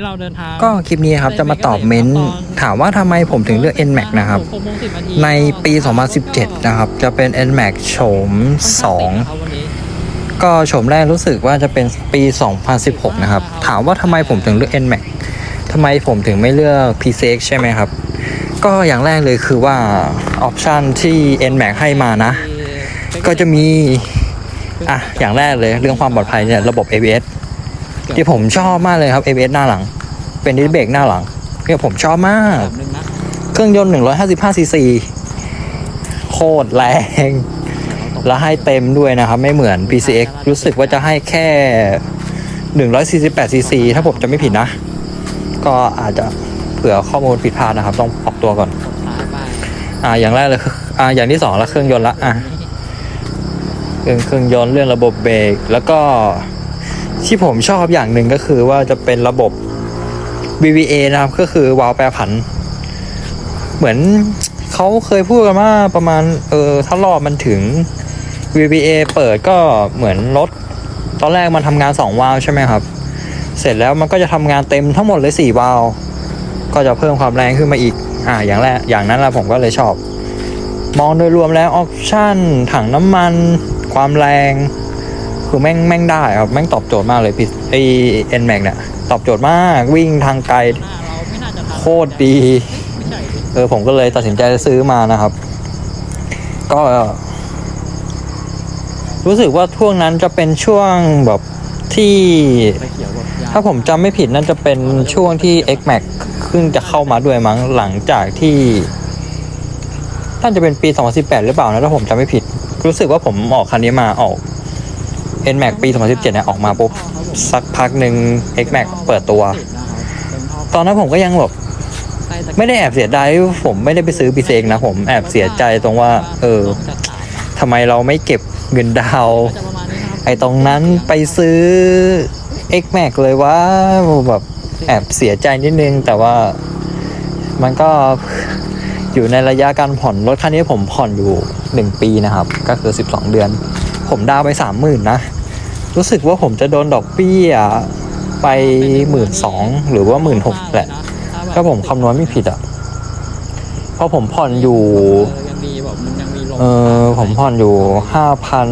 ที่เราเดินทางก็คลิปนี้ครับจะมาตอบเม้นต์ถามว่าทำไมผมถึงเลือก NMAX นะครับหกโมงสิบนาทีในปี 2017 นะครับ จะเป็น NMAX โฉม 2 ก็โฉมแรกรู้สึกว่าจะเป็นปี 2016 นะครับ ถามว่าทำไมผมถึงเลือก NMAX ทำไมผมถึงไม่เลือก PCX ใช่ไหมครับ ก็อย่างแรกเลยคือว่าออปชันที่ NMAX ให้มานะ ก็จะมีอะอย่างแรกเลยเรื่องความปลอดภัยเนี่ยระบบ ABS ที่ผมชอบมากเลยครับ ABS หน้าหลัง เป็นดิสเบรกหน้าหลังเนี่ยผมชอบมากแบบนึงนะเครื่องยนต์ 155ซีซีโคตรแรง แล้วให้เต็มด้วยนะครับ ไม่เหมือน PCX รู้สึกว่าจะให้แค่ 148ซีซีถ้าผมจะไม่ผิดนะ ก็อาจจะเผื่อข้อมูลผิดพลาดนะครับ ต้องออกตัวก่อนกดซ้ายไปอ่า อย่างแรกเลยคืออ่า อย่างที่สองแล้วเครื่องยนต์ละอะเรื่องเครื่องยนต์เรื่องระบบเบรกแล้วก็ ที่ผมชอบอย่างหนึ่งก็คือว่าจะเป็นระบบ BVA นะครับ ก็คือวาล์วแปรผัน เหมือนเขาเคยพูดกันว่าประมาณ เออถ้ารอบมันถึง VBA เปิดก็เหมือนรถ ตอนแรกมันทำงาน2วาล์วใช่ไหมครับ เสร็จแล้วมันก็จะทำงานเต็มทั้งหมดเลย4วาล์วก็จะเพิ่มความแรงขึ้นมาอีก อ่า อย่างแรก อย่างนั้นแหละผมก็เลยชอบ มองโดยรวมแล้วออปชั่น ถังน้ำมัน ความแรง คือแม่งแม่งได้ครับ แม่งตอบโจทย์มากเลยพี่ไอเอ็นแม็กเนี่ย ตอบโจทย์มากวิ่งทางไกลหน้าเราไม่น่าจะทันโคตรดีไม่ใช่ดิเออ ผมก็เลยตัดสินใจซื้อมานะครับ ก็ รู้สึกว่าช่วงนั้นจะเป็นช่วงแบบที่ไปเขียวแบบยาวถ้าผมจำไม่ผิดน่าจะเป็นช่วงที่ X Max เพิ่งจะเข้ามาด้วยมั้งหลังจากที่น่าจะเป็นปี 2018 หรือเปล่านะถ้าผมจำไม่ผิด รู้สึกว่าผมออกคันนี้มาออก N Max ปี 2017เนี่ยออกมาปุ๊บสักพักหนึ่ง X Max เปิดตัว ตอนนั้นผมก็ยังแบบไม่ได้แอบเสียดายผมไม่ได้ไปซื้อพีเซกนะผมแอบเสียใจตรงว่า เออทำไมเราไม่เก็บเงินดาวไอ้ตรงนั้นไปซื้อ X Max เลยว่าแบบแอบเสียใจนิดนึง แต่ว่ามันก็อยู่ในระยะการผ่อนรถคันนี้ผมผ่อนอยู่หนึ่งปีนะครับ ก็คือ 12 เดือน ผมดาวน์ไปสามหมื่นนะ รู้สึกว่าผมจะโดนดอกเบี้ยไปหมื่นสองหรือว่าหมื่นหกแหละ ถ้าผมคำนวณไม่ผิดอะเพราะผมผ่อนอยู่เออยังมีแบบมันยังมีลมเออผมผ่อนอยู่ห้าพัน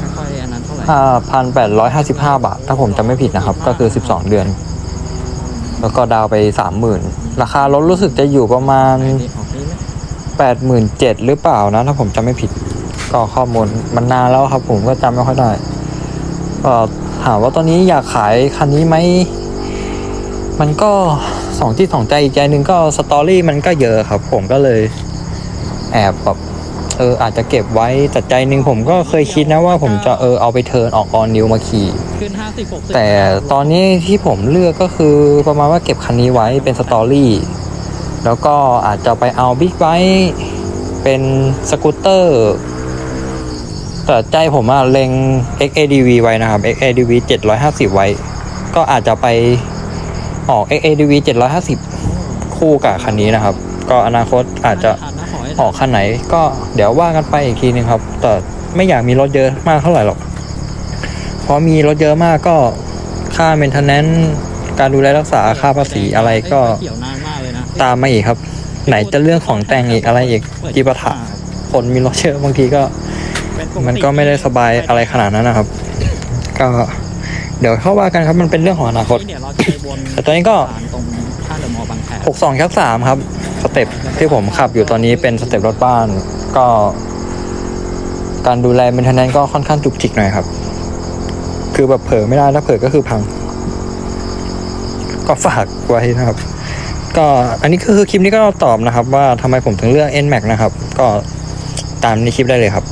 ไม่ค่อยอันนั้นเท่าไหร่ห้าพันแปดร้อยห้าสิบห้าบาท ถ้าผมจำไม่ผิดนะครับ ก็คือสิบสองเดือน แล้วก็ดาวไปสามหมื่นราคารถรู้สึกจะอยู่ประมาณไอ้นี่ออกนี่ไหมแปดหมื่นเจ็ดหรือเปล่านะ ถ้าผมจำไม่ผิด ก็ข้อมูลมันนานแล้วครับ ผมก็จำไม่ค่อยได้ก็ถามว่าตอนนี้อยากขายคันนี้ไหมมันก็สองที่สองใจอีกใจหนึ่งก็สตอรี่มันก็เยอะครับ ผมก็เลยแอบแบบเอออาจจะเก็บไว้แต่ใจหนึ่งผมก็เคยคิดนะว่าผมจะเออเอาไปเทิร์นออกออนนิวมาขี่แต่ตอนนี้ที่ผมเลือกก็คือประมาณว่าเก็บคันนี้ไว้เป็นสตอรี่แล้วก็อาจจะไปเอาบิ๊กไบค์เป็นสกูตเตอร์ แต่ใจผมอะเล็ง XADV ไว้นะครับ XADV 750 ไว้ ก็อาจจะไปออก XADV 750 คู่กับคันนี้นะครับ ก็อนาคตอาจจะออกคันไหน ก็เดี๋ยวว่ากันไปอีกทีนึงครับ แต่ไม่อยากมีรถเยอะมากเท่าไหร่หรอก เพราะมีรถเยอะมากก็ค่าเมนเทนแนนการดูแลรักษาค่าภาษีอะไรก็เขียวนานมากเลยนะตามมาอีกครับ ไหนจะเรื่องของแต่งอีกอะไรอีกจีปะถะคนมีรถเยอะบางทีก็ มันก็ไม่ได้สบายอะไรขนาดนั้นนะครับ ก็เดี๋ยวเข้าว่ากันครับมันเป็นเรื่องของอนาคตแต่ตอนนี้ก็ตรงท่าเรืองชักสามครับ สเต็ปที่ผมขับอยู่ตอนนี้เป็นสเต็ปรถบ้าน ก็ การดูแลเมนเทนแนนก็ค่อนข้างจุกจิกหน่อยครับ คือแบบเผลอไม่ได้ถ้าเผลอก็คือพัง ก็ฝากไว้นะครับ ก็อันนี้ก็คือคลิปนี้ก็ตอบนะครับ ว่าทำไมผมถึงเลือก NMAX นะครับ ก็ตามในคลิปได้เลยครับ